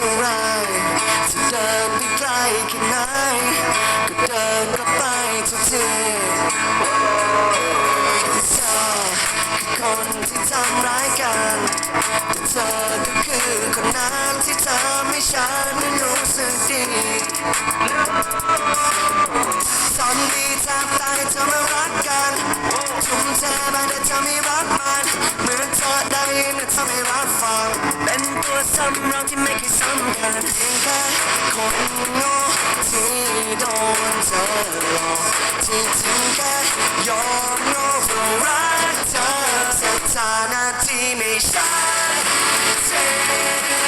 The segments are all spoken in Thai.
เท่าไรจะเดินไปไกลแค่ไหนก็เดินก็ไปทุกทีที่เธอคือคนที่ทำร้ายกันแต่เธอก็คือคนนั้นที่ทำให้ฉันนั้นรู้สึกดีตอนดีแทบตายเธอมารักกันทุ่มเทไปแต่เธอไม่รักมันเหมือนเธอได้ยินแต่เธอไม่รับฟัง ตัวซ้ำรองที่ไม่เคยสำกันเพียงแค่คนโง่ที่โดนเธอหลอกที่จริงแค่ยอมโง่เพราะรักเธอสถานะที่ไม่ใช่เธอ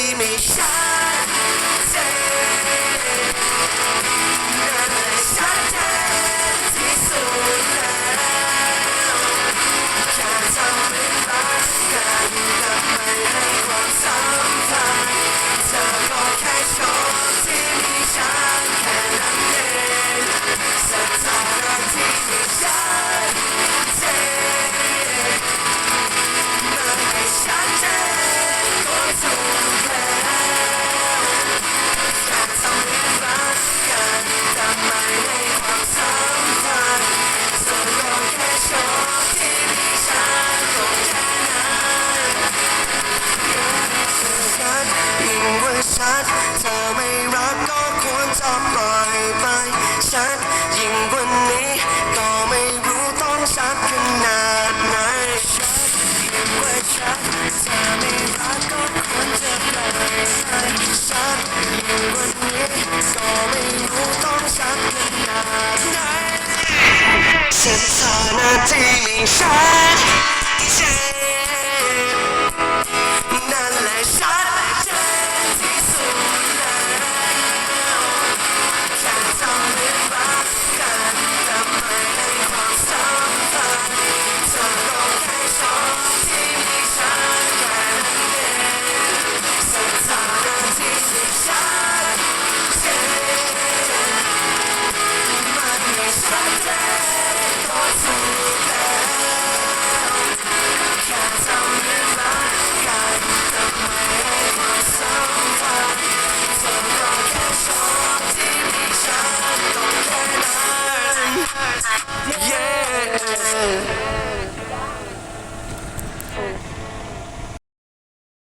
นะที่ วันนี้ก็ไม่รู้ต้องสักขนาดไหนฉันยิ่งกว่าฉันเธอไม่รักก็ควรจะปล่อยไปฉันยิ่งวันนี้ก็ไม่รู้ต้องสักขนาดไหนสถานาที่มีชัด Yeah.